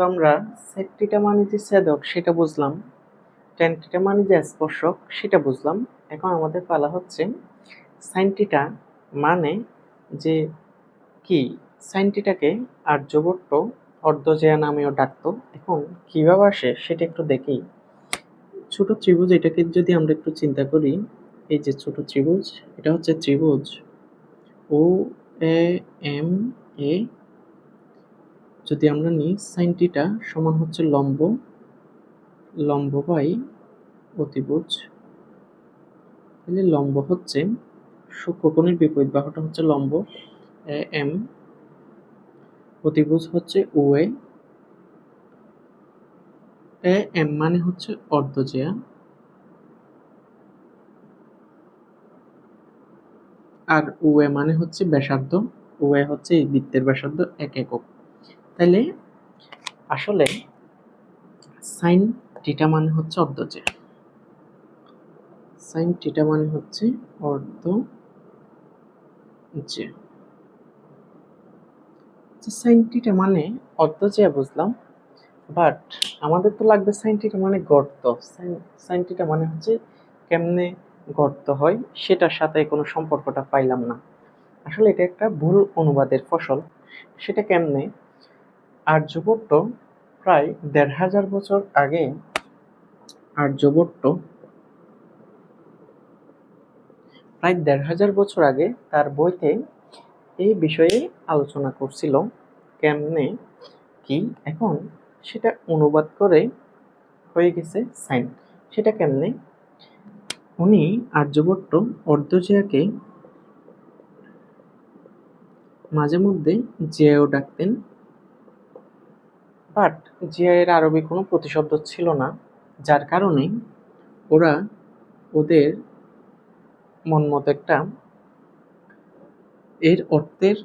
তো আমরা সেকটিটা মানে যে ছেদক, সেটা বুঝলাম। টেনটিটা মানে যে স্পর্শক, সেটা বুঝলাম। এখন আমাদের পালা হচ্ছে সাইনটিটা মানে যে কি? সাইনটিটাকে আর্যভট্ট অর্ধজয়া নামেও ডাকতো। এখন কীভাবে আসে সেটা একটু দেখি। ছোট ত্রিভুজ, এটাকে যদি আমরা একটু চিন্তা করি, এই যে ছোট ত্রিভুজ, এটা হচ্ছে ত্রিভুজ। ও, এ, এম, এ যদি আমরা নিই সাইন টিটা সমান হচ্ছে লম্ব লম্ব বাই অতিভুজ। তাহলে লম্ব হচ্ছে সূক্ষ্মকোণের বিপরীত বাহুটা হচ্ছে লম্ব, এ এম। অতিভুজ হচ্ছে ও এ। এ এম মানে হচ্ছে অর্ধজেয়া। আর ও এ মানে হচ্ছে ব্যাসার্ধ। ও এ হচ্ছে এই বৃত্তের ব্যাসার্ধ এক একক। তাহলে আসলে সাইন টিটা মানে হচ্ছে অর্ধজে সাইন টিটা মানে হচ্ছে অর্ধ যে। সাইন টিটা মানে অর্ধজে বুঝলাম বাট আমাদের তো লাগবে সাইন টিটা মানে গর্ত। সাইন টিটা মানে হচ্ছে কেমনে গর্ত হয়, সেটার সাথে কোনো সম্পর্কটা পাইলাম না। আসলে এটা একটা ভুল অনুবাদের ফসল, সেটা কেমনে আর্যভট্ট প্রায় দেড় হাজার বছর আগে আর্যভট্ট প্রায় দেড় হাজার বছর আগে তার বইতে এই বিষয়ে আলোচনা করছিল কেমনে কি এখন সেটা অনুবাদ করে হয়ে গেছে সাইন। সেটা কেমনে? উনি আর্যভট্ট অর্ধজয়াকে মাঝে মধ্যে জিয়াও ডাকতেন বাট জিয়ায়ের আরবি কোনো প্রতিশব্দ ছিল না, যার কারণে ওরা ওদের মন মতো একটা এর অর্থের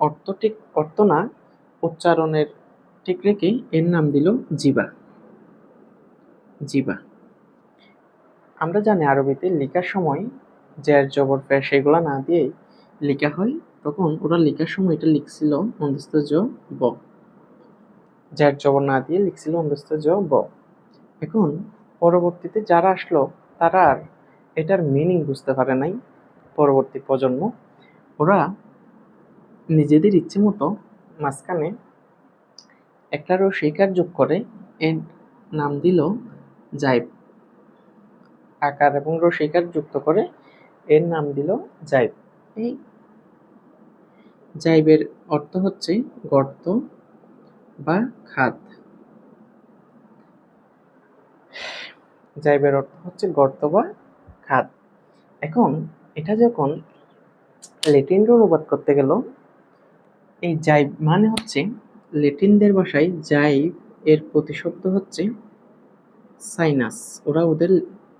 অর্থ ঠিক, অর্থ না, উচ্চারণের ঠিক রেখে এর নাম দিল জিবা। জিবা। আমরা জানি আরবিতে লেখার সময় জ্যার, জবর ফের সেগুলো না দিয়ে লেখা হয়, তখন ওরা লেখার সময় এটা লিখছিল অন্তস্থ জ, ব। জ্যার জবর না দিয়ে লিখছিল অন্তস্থ জ ব। এখন পরবর্তীতে যারা আসলো, তারা আর এটার মিনিং বুঝতে পারে নাই পরবর্তী প্রজন্ম। ওরা নিজেদের ইচ্ছে মতো মাঝখানে একটা রসিকার যোগ করে, এর নাম দিল জাইব। আকার এবং রসিকার যুক্ত করে, এর নাম দিল জাইব। এই জাইবের অর্থ হচ্ছে গর্ত বা খাদ। জাইবের অর্থ হচ্ছে গর্ত বা খাদ। এখন এটা যখন লেটিনকে অনুবাদ করতে গেল, এই জাইব মানে হচ্ছে লেটিনদের ভাষায় জাইব এর প্রতিশব্দ হচ্ছে সাইনাস। ওরা ওদের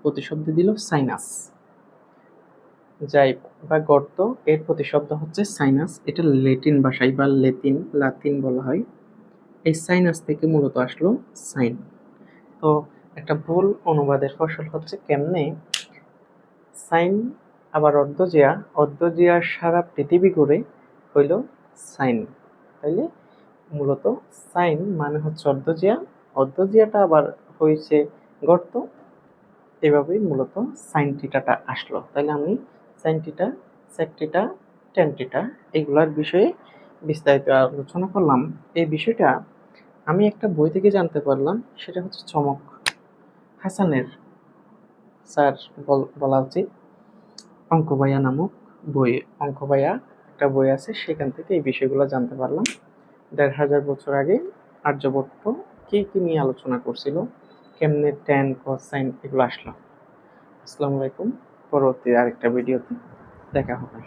প্রতিশব্দ দিল সাইনাস। জাইব বা গর্ত এর প্রতিশব্দ হচ্ছে সাইনাস। এটা লেটিন ভাষায় বা লেতিন লাতিন বলা হয়। এই সাইনাস থেকে মূলত আসলো সাইন তো একটা ভুল অনুবাদের ফসল হচ্ছে কেমনে? সাইন আবার অর্ধজিয়া অর্ধজিয়ার সারা পৃথিবী ঘুরে হইল সাইন তাইলে মূলত সাইন মানে হচ্ছে অর্ধজিয়া অর্ধজিয়াটা আবার হয়েছে গর্ত, এভাবেই মূলত সাইন টিটাটা আসলো। তাহলে আমি সাইন টিটা সেক টিটা টেন টিটা এগুলার বিষয়ে বিস্তারিত আলোচনা করলাম। এই বিষয়টা আমি একটা বই থেকে জানতে পারলাম, সেটা হচ্ছে চমক। হাসানের স্যার বলা উচিত অঙ্কবাইয়া নামক বই অঙ্কবাইয়া একটা বই আছে, সেখান থেকে এই বিষয়গুলো জানতে পারলাম। দেড় হাজার বছর আগে আর্যভট্ট কী কী নিয়ে আলোচনা করছিল, কেমনে ট্যান সাইন এগুলো আসলো। আসসালামু আলাইকুম, পরবর্তী আরেকটা ভিডিওতে দেখা হবে।